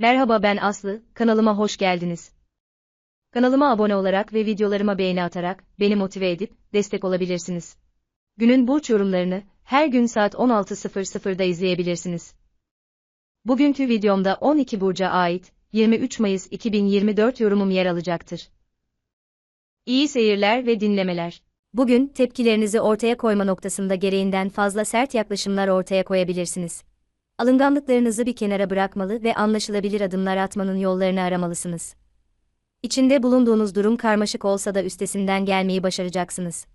Merhaba ben Aslı, kanalıma hoş geldiniz. Kanalıma abone olarak ve videolarıma beğeni atarak beni motive edip destek olabilirsiniz. Günün burç yorumlarını her gün saat 16.00'da izleyebilirsiniz. Bugünkü videomda 12 burca ait 23 Mayıs 2024 yorumum yer alacaktır. İyi seyirler ve dinlemeler. Bugün tepkilerinizi ortaya koyma noktasında gereğinden fazla sert yaklaşımlar ortaya koyabilirsiniz. Alınganlıklarınızı bir kenara bırakmalı ve anlaşılabilir adımlar atmanın yollarını aramalısınız. İçinde bulunduğunuz durum karmaşık olsa da üstesinden gelmeyi başaracaksınız.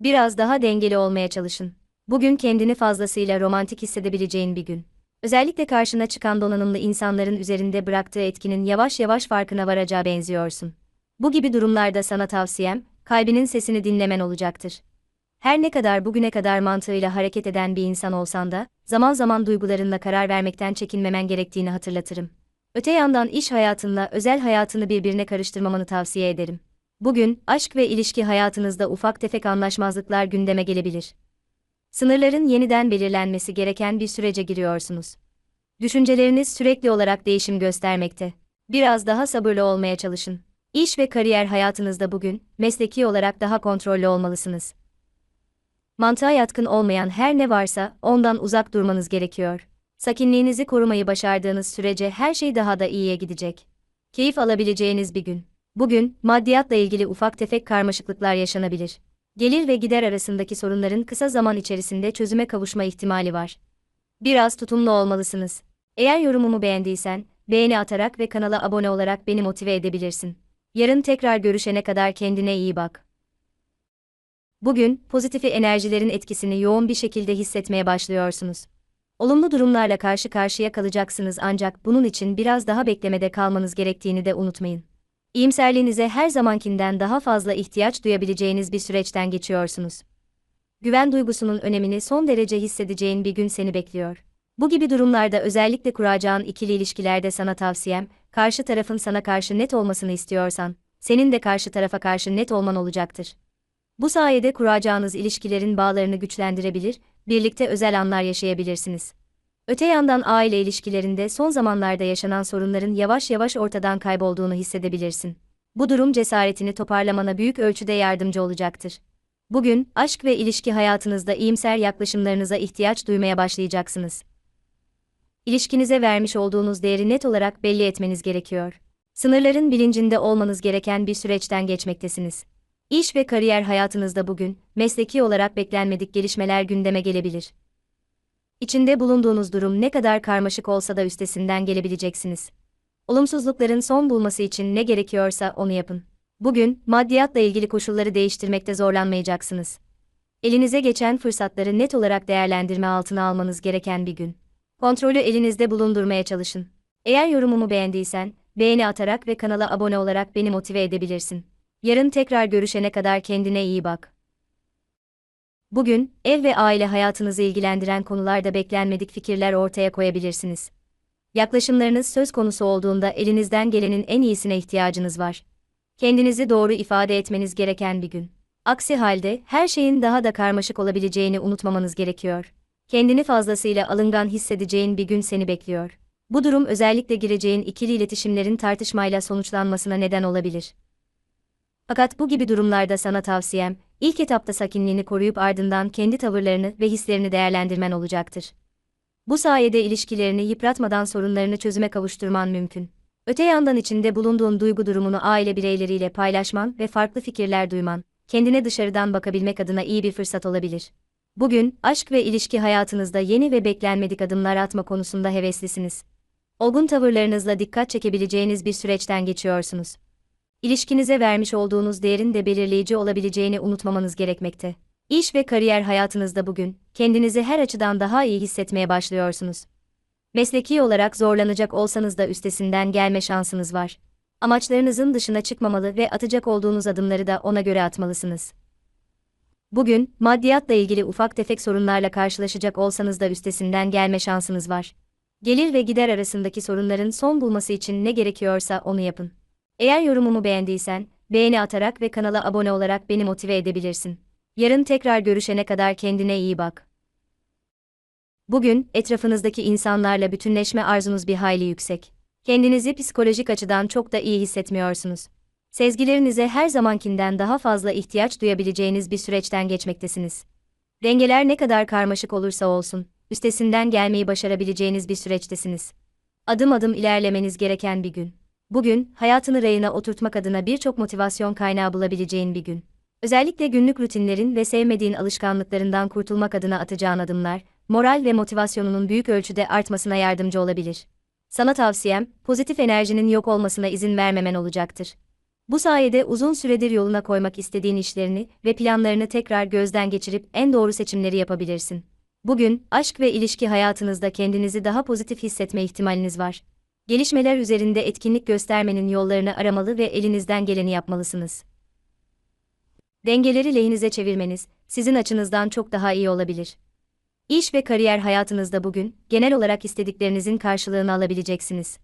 Biraz daha dengeli olmaya çalışın. Bugün kendini fazlasıyla romantik hissedebileceğin bir gün. Özellikle karşına çıkan donanımlı insanların üzerinde bıraktığı etkinin yavaş yavaş farkına varacağı benziyorsun. Bu gibi durumlarda sana tavsiyem, kalbinin sesini dinlemen olacaktır. Her ne kadar bugüne kadar mantığıyla hareket eden bir insan olsan da, zaman zaman duygularınla karar vermekten çekinmemen gerektiğini hatırlatırım. Öte yandan iş hayatınla özel hayatını birbirine karıştırmamanı tavsiye ederim. Bugün, aşk ve ilişki hayatınızda ufak tefek anlaşmazlıklar gündeme gelebilir. Sınırların yeniden belirlenmesi gereken bir sürece giriyorsunuz. Düşünceleriniz sürekli olarak değişim göstermekte. Biraz daha sabırlı olmaya çalışın. İş ve kariyer hayatınızda bugün, mesleki olarak daha kontrollü olmalısınız. Mantığa yatkın olmayan her ne varsa ondan uzak durmanız gerekiyor. Sakinliğinizi korumayı başardığınız sürece her şey daha da iyiye gidecek. Keyif alabileceğiniz bir gün. Bugün, maddiyatla ilgili ufak tefek karmaşıklıklar yaşanabilir. Gelir ve gider arasındaki sorunların kısa zaman içerisinde çözüme kavuşma ihtimali var. Biraz tutumlu olmalısınız. Eğer yorumumu beğendiysen, beğeni atarak ve kanala abone olarak beni motive edebilirsin. Yarın tekrar görüşene kadar kendine iyi bak. Bugün, pozitifi enerjilerin etkisini yoğun bir şekilde hissetmeye başlıyorsunuz. Olumlu durumlarla karşı karşıya kalacaksınız ancak bunun için biraz daha beklemede kalmanız gerektiğini de unutmayın. İyimserliğinize her zamankinden daha fazla ihtiyaç duyabileceğiniz bir süreçten geçiyorsunuz. Güven duygusunun önemini son derece hissedeceğin bir gün seni bekliyor. Bu gibi durumlarda özellikle kuracağın ikili ilişkilerde sana tavsiyem, karşı tarafın sana karşı net olmasını istiyorsan, senin de karşı tarafa karşı net olman olacaktır. Bu sayede kuracağınız ilişkilerin bağlarını güçlendirebilir, birlikte özel anlar yaşayabilirsiniz. Öte yandan aile ilişkilerinde son zamanlarda yaşanan sorunların yavaş yavaş ortadan kaybolduğunu hissedebilirsin. Bu durum cesaretini toparlamana büyük ölçüde yardımcı olacaktır. Bugün, aşk ve ilişki hayatınızda iyimser yaklaşımlarınıza ihtiyaç duymaya başlayacaksınız. İlişkinize vermiş olduğunuz değeri net olarak belli etmeniz gerekiyor. Sınırların bilincinde olmanız gereken bir süreçten geçmektesiniz. İş ve kariyer hayatınızda bugün, mesleki olarak beklenmedik gelişmeler gündeme gelebilir. İçinde bulunduğunuz durum ne kadar karmaşık olsa da üstesinden gelebileceksiniz. Olumsuzlukların son bulması için ne gerekiyorsa onu yapın. Bugün, maddiyatla ilgili koşulları değiştirmekte zorlanmayacaksınız. Elinize geçen fırsatları net olarak değerlendirme altına almanız gereken bir gün. Kontrolü elinizde bulundurmaya çalışın. Eğer yorumumu beğendiysen, beğeni atarak ve kanala abone olarak beni motive edebilirsin. Yarın tekrar görüşene kadar kendine iyi bak. Bugün, ev ve aile hayatınızı ilgilendiren konularda beklenmedik fikirler ortaya koyabilirsiniz. Yaklaşımlarınız söz konusu olduğunda elinizden gelenin en iyisine ihtiyacınız var. Kendinizi doğru ifade etmeniz gereken bir gün. Aksi halde her şeyin daha da karmaşık olabileceğini unutmamanız gerekiyor. Kendini fazlasıyla alıngan hissedeceğin bir gün seni bekliyor. Bu durum özellikle gireceğin ikili iletişimlerin tartışmayla sonuçlanmasına neden olabilir. Fakat bu gibi durumlarda sana tavsiyem, ilk etapta sakinliğini koruyup ardından kendi tavırlarını ve hislerini değerlendirmen olacaktır. Bu sayede ilişkilerini yıpratmadan sorunlarını çözüme kavuşturman mümkün. Öte yandan içinde bulunduğun duygu durumunu aile bireyleriyle paylaşman ve farklı fikirler duyman, kendine dışarıdan bakabilmek adına iyi bir fırsat olabilir. Bugün, aşk ve ilişki hayatınızda yeni ve beklenmedik adımlar atma konusunda heveslisiniz. Olgun tavırlarınızla dikkat çekebileceğiniz bir süreçten geçiyorsunuz ilişkinize vermiş olduğunuz değerin de belirleyici olabileceğini unutmamanız gerekmekte. İş ve kariyer hayatınızda bugün, kendinizi her açıdan daha iyi hissetmeye başlıyorsunuz. Mesleki olarak zorlanacak olsanız da üstesinden gelme şansınız var. Amaçlarınızın dışına çıkmamalı ve atacak olduğunuz adımları da ona göre atmalısınız. Bugün, maddiyatla ilgili ufak tefek sorunlarla karşılaşacak olsanız da üstesinden gelme şansınız var. Gelir ve gider arasındaki sorunların son bulması için ne gerekiyorsa onu yapın. Eğer yorumumu beğendiysen, beğeni atarak ve kanala abone olarak beni motive edebilirsin. Yarın tekrar görüşene kadar kendine iyi bak. Bugün, etrafınızdaki insanlarla bütünleşme arzunuz bir hayli yüksek. Kendinizi psikolojik açıdan çok da iyi hissetmiyorsunuz. Sezgilerinize her zamankinden daha fazla ihtiyaç duyabileceğiniz bir süreçten geçmektesiniz. Dengeler ne kadar karmaşık olursa olsun, üstesinden gelmeyi başarabileceğiniz bir süreçtesiniz. Adım adım ilerlemeniz gereken bir gün. Bugün, hayatını rayına oturtmak adına birçok motivasyon kaynağı bulabileceğin bir gün. Özellikle günlük rutinlerin ve sevmediğin alışkanlıklarından kurtulmak adına atacağın adımlar, moral ve motivasyonunun büyük ölçüde artmasına yardımcı olabilir. Sana tavsiyem, pozitif enerjinin yok olmasına izin vermemen olacaktır. Bu sayede uzun süredir yoluna koymak istediğin işlerini ve planlarını tekrar gözden geçirip en doğru seçimleri yapabilirsin. Bugün, aşk ve ilişki hayatınızda kendinizi daha pozitif hissetme ihtimaliniz var. Gelişmeler üzerinde etkinlik göstermenin yollarını aramalı ve elinizden geleni yapmalısınız. Dengeleri lehinize çevirmeniz, sizin açınızdan çok daha iyi olabilir. İş ve kariyer hayatınızda bugün, genel olarak istediklerinizin karşılığını alabileceksiniz.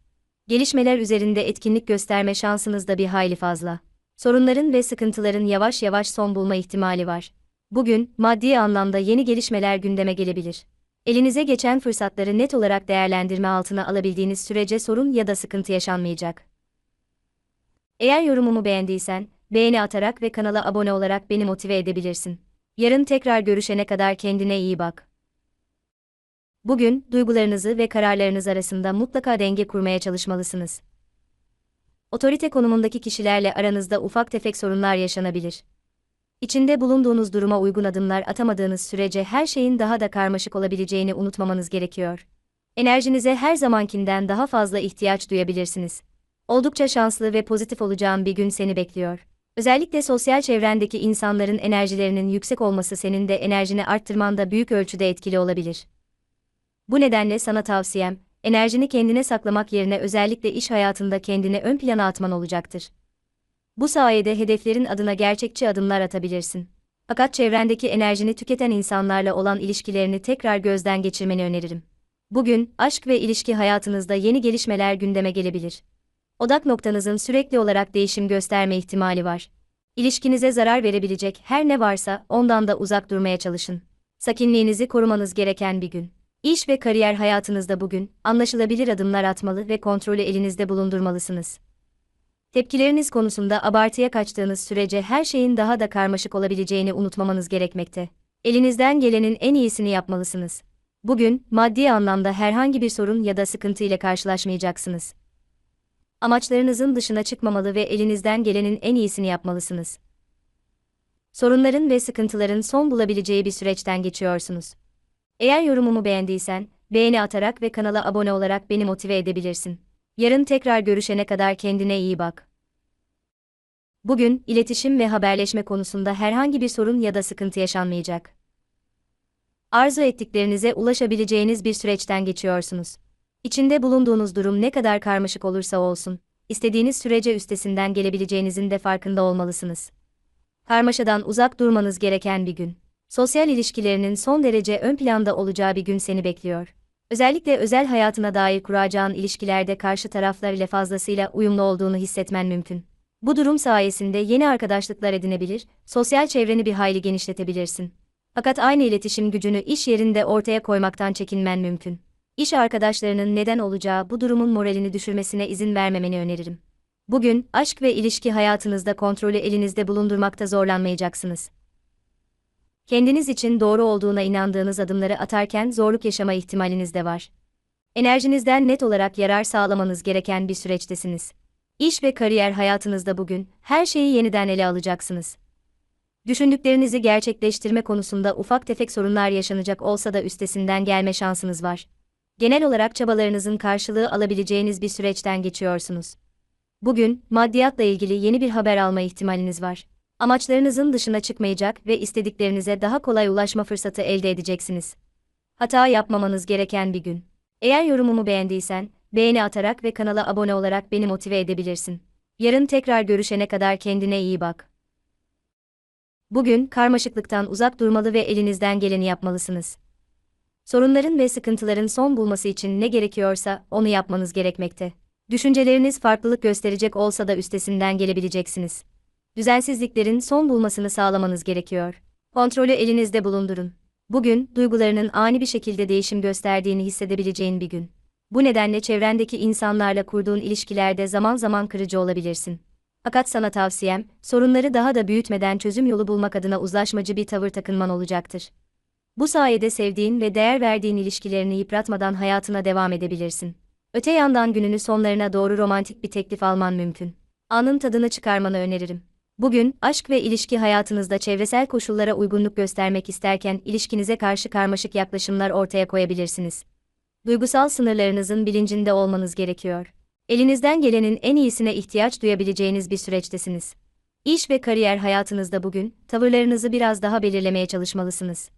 Gelişmeler üzerinde etkinlik gösterme şansınız da bir hayli fazla. Sorunların ve sıkıntıların yavaş yavaş son bulma ihtimali var. Bugün, maddi anlamda yeni gelişmeler gündeme gelebilir. Elinize geçen fırsatları net olarak değerlendirme altına alabildiğiniz sürece sorun ya da sıkıntı yaşanmayacak. Eğer yorumumu beğendiysen, beğeni atarak ve kanala abone olarak beni motive edebilirsin. Yarın tekrar görüşene kadar kendine iyi bak. Bugün, duygularınızı ve kararlarınız arasında mutlaka denge kurmaya çalışmalısınız. Otorite konumundaki kişilerle aranızda ufak tefek sorunlar yaşanabilir. İçinde bulunduğunuz duruma uygun adımlar atamadığınız sürece her şeyin daha da karmaşık olabileceğini unutmamanız gerekiyor. Enerjinize her zamankinden daha fazla ihtiyaç duyabilirsiniz. Oldukça şanslı ve pozitif olacağın bir gün seni bekliyor. Özellikle sosyal çevrendeki insanların enerjilerinin yüksek olması senin de enerjini arttırmanda büyük ölçüde etkili olabilir. Bu nedenle sana tavsiyem, enerjini kendine saklamak yerine özellikle iş hayatında kendini ön plana atman olacaktır. Bu sayede hedeflerin adına gerçekçi adımlar atabilirsin. Fakat çevrendeki enerjini tüketen insanlarla olan ilişkilerini tekrar gözden geçirmeni öneririm. Bugün, aşk ve ilişki hayatınızda yeni gelişmeler gündeme gelebilir. Odak noktanızın sürekli olarak değişim gösterme ihtimali var. İlişkinize zarar verebilecek her ne varsa ondan da uzak durmaya çalışın. Sakinliğinizi korumanız gereken bir gün. İş ve kariyer hayatınızda bugün, anlaşılabilir adımlar atmalı ve kontrolü elinizde bulundurmalısınız. Tepkileriniz konusunda abartıya kaçtığınız sürece her şeyin daha da karmaşık olabileceğini unutmamanız gerekmekte. Elinizden gelenin en iyisini yapmalısınız. Bugün, maddi anlamda herhangi bir sorun ya da sıkıntı ile karşılaşmayacaksınız. Amaçlarınızın dışına çıkmamalı ve elinizden gelenin en iyisini yapmalısınız. Sorunların ve sıkıntıların son bulabileceği bir süreçten geçiyorsunuz. Eğer yorumumu beğendiysen, beğeni atarak ve kanala abone olarak beni motive edebilirsin. Yarın tekrar görüşene kadar kendine iyi bak. Bugün, iletişim ve haberleşme konusunda herhangi bir sorun ya da sıkıntı yaşanmayacak. Arzu ettiklerinize ulaşabileceğiniz bir süreçten geçiyorsunuz. İçinde bulunduğunuz durum ne kadar karmaşık olursa olsun, istediğiniz sürece üstesinden gelebileceğinizin de farkında olmalısınız. Karmaşadan uzak durmanız gereken bir gün sosyal ilişkilerinin son derece ön planda olacağı bir gün seni bekliyor. Özellikle özel hayatına dair kuracağın ilişkilerde karşı taraflar ile fazlasıyla uyumlu olduğunu hissetmen mümkün. Bu durum sayesinde yeni arkadaşlıklar edinebilir, sosyal çevreni bir hayli genişletebilirsin. Fakat aynı iletişim gücünü iş yerinde ortaya koymaktan çekinmen mümkün. İş arkadaşlarının neden olacağı bu durumun moralini düşürmesine izin vermemeni öneririm. Bugün, aşk ve ilişki hayatınızda kontrolü elinizde bulundurmakta zorlanmayacaksınız kendiniz için doğru olduğuna inandığınız adımları atarken zorluk yaşama ihtimaliniz de var. Enerjinizden net olarak yarar sağlamanız gereken bir süreçtesiniz. İş ve kariyer hayatınızda bugün her şeyi yeniden ele alacaksınız. Düşündüklerinizi gerçekleştirme konusunda ufak tefek sorunlar yaşanacak olsa da üstesinden gelme şansınız var. Genel olarak çabalarınızın karşılığı alabileceğiniz bir süreçten geçiyorsunuz. Bugün maddiyatla ilgili yeni bir haber alma ihtimaliniz var amaçlarınızın dışına çıkmayacak ve istediklerinize daha kolay ulaşma fırsatı elde edeceksiniz. Hata yapmamanız gereken bir gün. Eğer yorumumu beğendiysen, beğeni atarak ve kanala abone olarak beni motive edebilirsin. Yarın tekrar görüşene kadar kendine iyi bak. Bugün karmaşıklıktan uzak durmalı ve elinizden geleni yapmalısınız. Sorunların ve sıkıntıların son bulması için ne gerekiyorsa onu yapmanız gerekmekte. Düşünceleriniz farklılık gösterecek olsa da üstesinden gelebileceksiniz düzensizliklerin son bulmasını sağlamanız gerekiyor. Kontrolü elinizde bulundurun. Bugün, duygularının ani bir şekilde değişim gösterdiğini hissedebileceğin bir gün. Bu nedenle çevrendeki insanlarla kurduğun ilişkilerde zaman zaman kırıcı olabilirsin. Fakat sana tavsiyem, sorunları daha da büyütmeden çözüm yolu bulmak adına uzlaşmacı bir tavır takınman olacaktır. Bu sayede sevdiğin ve değer verdiğin ilişkilerini yıpratmadan hayatına devam edebilirsin. Öte yandan gününü sonlarına doğru romantik bir teklif alman mümkün. Anın tadını çıkarmanı öneririm. Bugün, aşk ve ilişki hayatınızda çevresel koşullara uygunluk göstermek isterken ilişkinize karşı karmaşık yaklaşımlar ortaya koyabilirsiniz. Duygusal sınırlarınızın bilincinde olmanız gerekiyor. Elinizden gelenin en iyisine ihtiyaç duyabileceğiniz bir süreçtesiniz. İş ve kariyer hayatınızda bugün, tavırlarınızı biraz daha belirlemeye çalışmalısınız.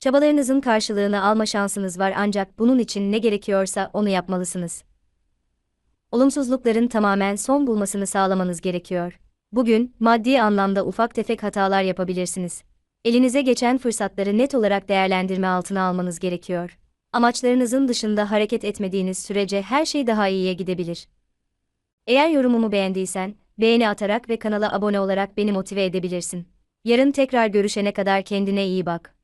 Çabalarınızın karşılığını alma şansınız var ancak bunun için ne gerekiyorsa onu yapmalısınız. Olumsuzlukların tamamen son bulmasını sağlamanız gerekiyor. Bugün, maddi anlamda ufak tefek hatalar yapabilirsiniz. Elinize geçen fırsatları net olarak değerlendirme altına almanız gerekiyor. Amaçlarınızın dışında hareket etmediğiniz sürece her şey daha iyiye gidebilir. Eğer yorumumu beğendiysen, beğeni atarak ve kanala abone olarak beni motive edebilirsin. Yarın tekrar görüşene kadar kendine iyi bak.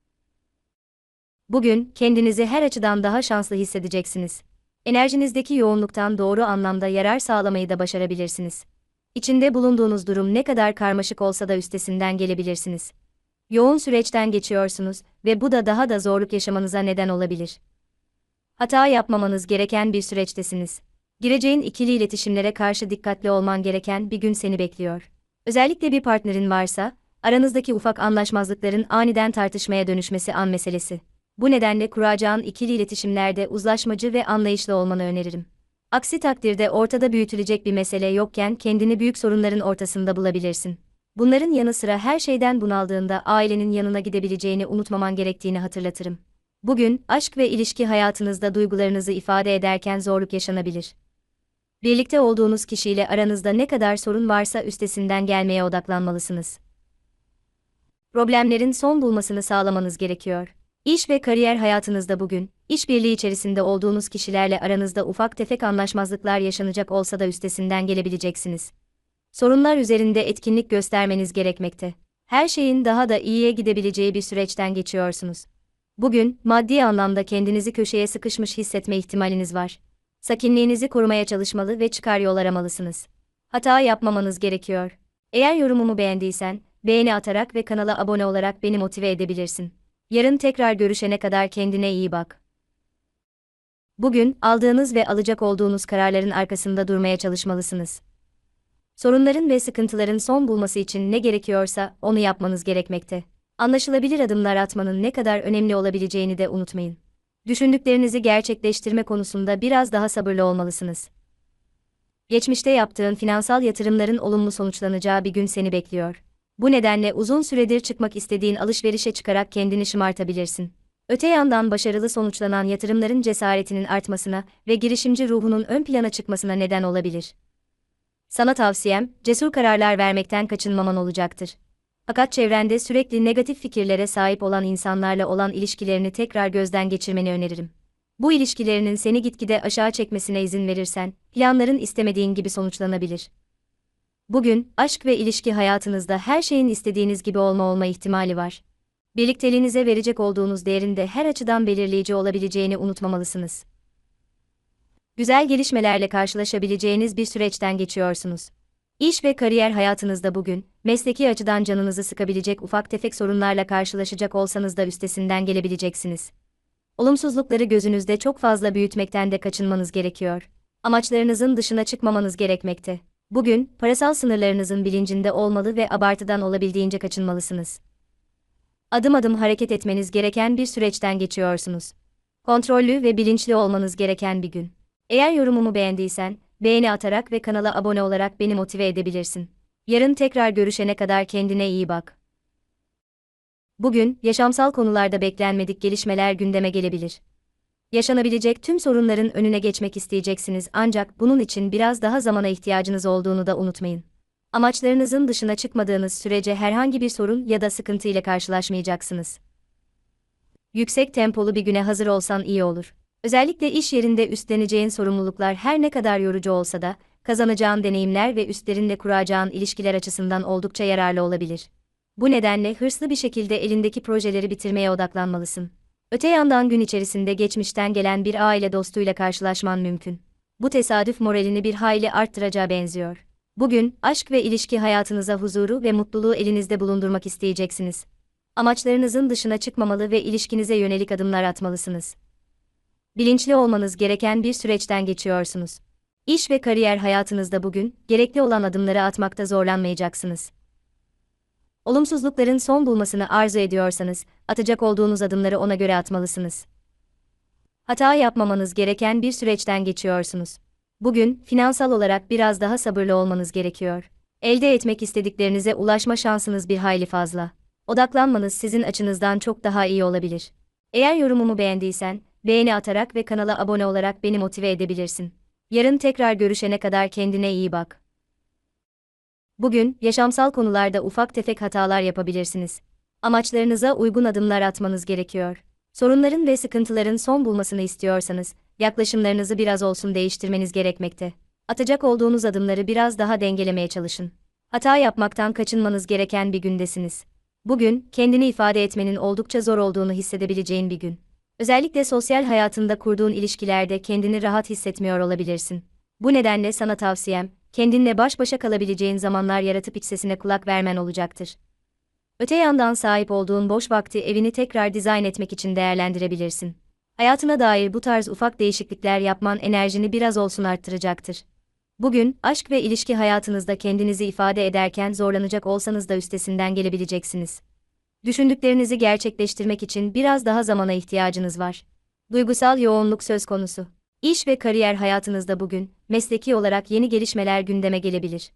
Bugün, kendinizi her açıdan daha şanslı hissedeceksiniz. Enerjinizdeki yoğunluktan doğru anlamda yarar sağlamayı da başarabilirsiniz. İçinde bulunduğunuz durum ne kadar karmaşık olsa da üstesinden gelebilirsiniz. Yoğun süreçten geçiyorsunuz ve bu da daha da zorluk yaşamanıza neden olabilir. Hata yapmamanız gereken bir süreçtesiniz. Gireceğin ikili iletişimlere karşı dikkatli olman gereken bir gün seni bekliyor. Özellikle bir partnerin varsa, aranızdaki ufak anlaşmazlıkların aniden tartışmaya dönüşmesi an meselesi. Bu nedenle kuracağın ikili iletişimlerde uzlaşmacı ve anlayışlı olmanı öneririm. Aksi takdirde ortada büyütülecek bir mesele yokken kendini büyük sorunların ortasında bulabilirsin. Bunların yanı sıra her şeyden bunaldığında ailenin yanına gidebileceğini unutmaman gerektiğini hatırlatırım. Bugün, aşk ve ilişki hayatınızda duygularınızı ifade ederken zorluk yaşanabilir. Birlikte olduğunuz kişiyle aranızda ne kadar sorun varsa üstesinden gelmeye odaklanmalısınız. Problemlerin son bulmasını sağlamanız gerekiyor. İş ve kariyer hayatınızda bugün, işbirliği içerisinde olduğunuz kişilerle aranızda ufak tefek anlaşmazlıklar yaşanacak olsa da üstesinden gelebileceksiniz. Sorunlar üzerinde etkinlik göstermeniz gerekmekte. Her şeyin daha da iyiye gidebileceği bir süreçten geçiyorsunuz. Bugün, maddi anlamda kendinizi köşeye sıkışmış hissetme ihtimaliniz var. Sakinliğinizi korumaya çalışmalı ve çıkar yol aramalısınız. Hata yapmamanız gerekiyor. Eğer yorumumu beğendiysen, beğeni atarak ve kanala abone olarak beni motive edebilirsin. Yarın tekrar görüşene kadar kendine iyi bak. Bugün, aldığınız ve alacak olduğunuz kararların arkasında durmaya çalışmalısınız. Sorunların ve sıkıntıların son bulması için ne gerekiyorsa, onu yapmanız gerekmekte. Anlaşılabilir adımlar atmanın ne kadar önemli olabileceğini de unutmayın. Düşündüklerinizi gerçekleştirme konusunda biraz daha sabırlı olmalısınız. Geçmişte yaptığın finansal yatırımların olumlu sonuçlanacağı bir gün seni bekliyor. Bu nedenle uzun süredir çıkmak istediğin alışverişe çıkarak kendini şımartabilirsin. Öte yandan başarılı sonuçlanan yatırımların cesaretinin artmasına ve girişimci ruhunun ön plana çıkmasına neden olabilir. Sana tavsiyem, cesur kararlar vermekten kaçınmaman olacaktır. Fakat çevrende sürekli negatif fikirlere sahip olan insanlarla olan ilişkilerini tekrar gözden geçirmeni öneririm. Bu ilişkilerinin seni gitgide aşağı çekmesine izin verirsen, planların istemediğin gibi sonuçlanabilir. Bugün, aşk ve ilişki hayatınızda her şeyin istediğiniz gibi olma olma ihtimali var. Birlikteliğinize verecek olduğunuz değerin de her açıdan belirleyici olabileceğini unutmamalısınız. Güzel gelişmelerle karşılaşabileceğiniz bir süreçten geçiyorsunuz. İş ve kariyer hayatınızda bugün, mesleki açıdan canınızı sıkabilecek ufak tefek sorunlarla karşılaşacak olsanız da üstesinden gelebileceksiniz. Olumsuzlukları gözünüzde çok fazla büyütmekten de kaçınmanız gerekiyor. Amaçlarınızın dışına çıkmamanız gerekmekte. Bugün, parasal sınırlarınızın bilincinde olmalı ve abartıdan olabildiğince kaçınmalısınız. Adım adım hareket etmeniz gereken bir süreçten geçiyorsunuz. Kontrollü ve bilinçli olmanız gereken bir gün. Eğer yorumumu beğendiysen, beğeni atarak ve kanala abone olarak beni motive edebilirsin. Yarın tekrar görüşene kadar kendine iyi bak. Bugün, yaşamsal konularda beklenmedik gelişmeler gündeme gelebilir. Yaşanabilecek tüm sorunların önüne geçmek isteyeceksiniz ancak bunun için biraz daha zamana ihtiyacınız olduğunu da unutmayın. Amaçlarınızın dışına çıkmadığınız sürece herhangi bir sorun ya da sıkıntı ile karşılaşmayacaksınız. Yüksek tempolu bir güne hazır olsan iyi olur. Özellikle iş yerinde üstleneceğin sorumluluklar her ne kadar yorucu olsa da, kazanacağın deneyimler ve üstlerinle kuracağın ilişkiler açısından oldukça yararlı olabilir. Bu nedenle hırslı bir şekilde elindeki projeleri bitirmeye odaklanmalısın. Öte yandan gün içerisinde geçmişten gelen bir aile dostuyla karşılaşman mümkün. Bu tesadüf moralini bir hayli arttıracağı benziyor. Bugün, aşk ve ilişki hayatınıza huzuru ve mutluluğu elinizde bulundurmak isteyeceksiniz. Amaçlarınızın dışına çıkmamalı ve ilişkinize yönelik adımlar atmalısınız. Bilinçli olmanız gereken bir süreçten geçiyorsunuz. İş ve kariyer hayatınızda bugün, gerekli olan adımları atmakta zorlanmayacaksınız. Olumsuzlukların son bulmasını arzu ediyorsanız, atacak olduğunuz adımları ona göre atmalısınız. Hata yapmamanız gereken bir süreçten geçiyorsunuz. Bugün, finansal olarak biraz daha sabırlı olmanız gerekiyor. Elde etmek istediklerinize ulaşma şansınız bir hayli fazla. Odaklanmanız sizin açınızdan çok daha iyi olabilir. Eğer yorumumu beğendiysen, beğeni atarak ve kanala abone olarak beni motive edebilirsin. Yarın tekrar görüşene kadar kendine iyi bak. Bugün, yaşamsal konularda ufak tefek hatalar yapabilirsiniz. Amaçlarınıza uygun adımlar atmanız gerekiyor. Sorunların ve sıkıntıların son bulmasını istiyorsanız, yaklaşımlarınızı biraz olsun değiştirmeniz gerekmekte. Atacak olduğunuz adımları biraz daha dengelemeye çalışın. Hata yapmaktan kaçınmanız gereken bir gündesiniz. Bugün, kendini ifade etmenin oldukça zor olduğunu hissedebileceğin bir gün. Özellikle sosyal hayatında kurduğun ilişkilerde kendini rahat hissetmiyor olabilirsin. Bu nedenle sana tavsiyem, kendinle baş başa kalabileceğin zamanlar yaratıp iç sesine kulak vermen olacaktır. Öte yandan sahip olduğun boş vakti evini tekrar dizayn etmek için değerlendirebilirsin. Hayatına dair bu tarz ufak değişiklikler yapman enerjini biraz olsun arttıracaktır. Bugün, aşk ve ilişki hayatınızda kendinizi ifade ederken zorlanacak olsanız da üstesinden gelebileceksiniz. Düşündüklerinizi gerçekleştirmek için biraz daha zamana ihtiyacınız var. Duygusal yoğunluk söz konusu. İş ve kariyer hayatınızda bugün, mesleki olarak yeni gelişmeler gündeme gelebilir.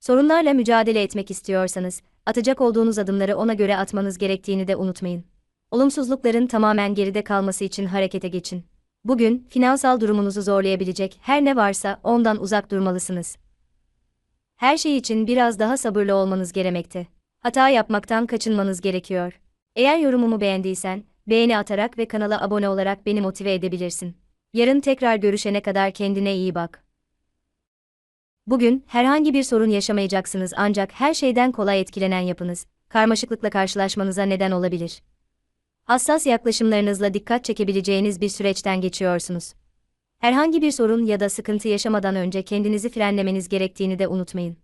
Sorunlarla mücadele etmek istiyorsanız, atacak olduğunuz adımları ona göre atmanız gerektiğini de unutmayın. Olumsuzlukların tamamen geride kalması için harekete geçin. Bugün, finansal durumunuzu zorlayabilecek her ne varsa ondan uzak durmalısınız. Her şey için biraz daha sabırlı olmanız gerekmekte. Hata yapmaktan kaçınmanız gerekiyor. Eğer yorumumu beğendiysen, beğeni atarak ve kanala abone olarak beni motive edebilirsin. Yarın tekrar görüşene kadar kendine iyi bak. Bugün herhangi bir sorun yaşamayacaksınız ancak her şeyden kolay etkilenen yapınız, karmaşıklıkla karşılaşmanıza neden olabilir. Hassas yaklaşımlarınızla dikkat çekebileceğiniz bir süreçten geçiyorsunuz. Herhangi bir sorun ya da sıkıntı yaşamadan önce kendinizi frenlemeniz gerektiğini de unutmayın.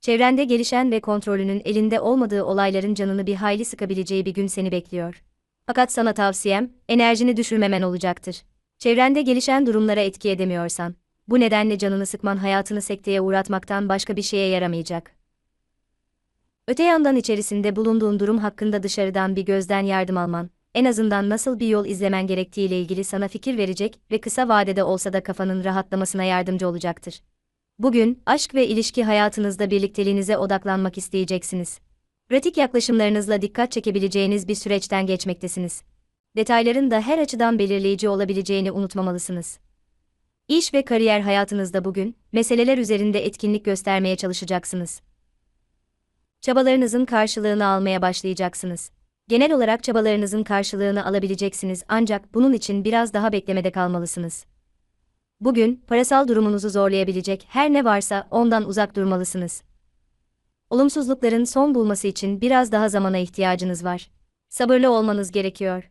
Çevrende gelişen ve kontrolünün elinde olmadığı olayların canını bir hayli sıkabileceği bir gün seni bekliyor. Fakat sana tavsiyem, enerjini düşürmemen olacaktır. Çevrende gelişen durumlara etki edemiyorsan, bu nedenle canını sıkman hayatını sekteye uğratmaktan başka bir şeye yaramayacak. Öte yandan içerisinde bulunduğun durum hakkında dışarıdan bir gözden yardım alman, en azından nasıl bir yol izlemen gerektiğiyle ilgili sana fikir verecek ve kısa vadede olsa da kafanın rahatlamasına yardımcı olacaktır. Bugün, aşk ve ilişki hayatınızda birlikteliğinize odaklanmak isteyeceksiniz. Pratik yaklaşımlarınızla dikkat çekebileceğiniz bir süreçten geçmektesiniz. Detayların da her açıdan belirleyici olabileceğini unutmamalısınız. İş ve kariyer hayatınızda bugün, meseleler üzerinde etkinlik göstermeye çalışacaksınız. Çabalarınızın karşılığını almaya başlayacaksınız. Genel olarak çabalarınızın karşılığını alabileceksiniz ancak bunun için biraz daha beklemede kalmalısınız. Bugün, parasal durumunuzu zorlayabilecek her ne varsa ondan uzak durmalısınız. Olumsuzlukların son bulması için biraz daha zamana ihtiyacınız var. Sabırlı olmanız gerekiyor.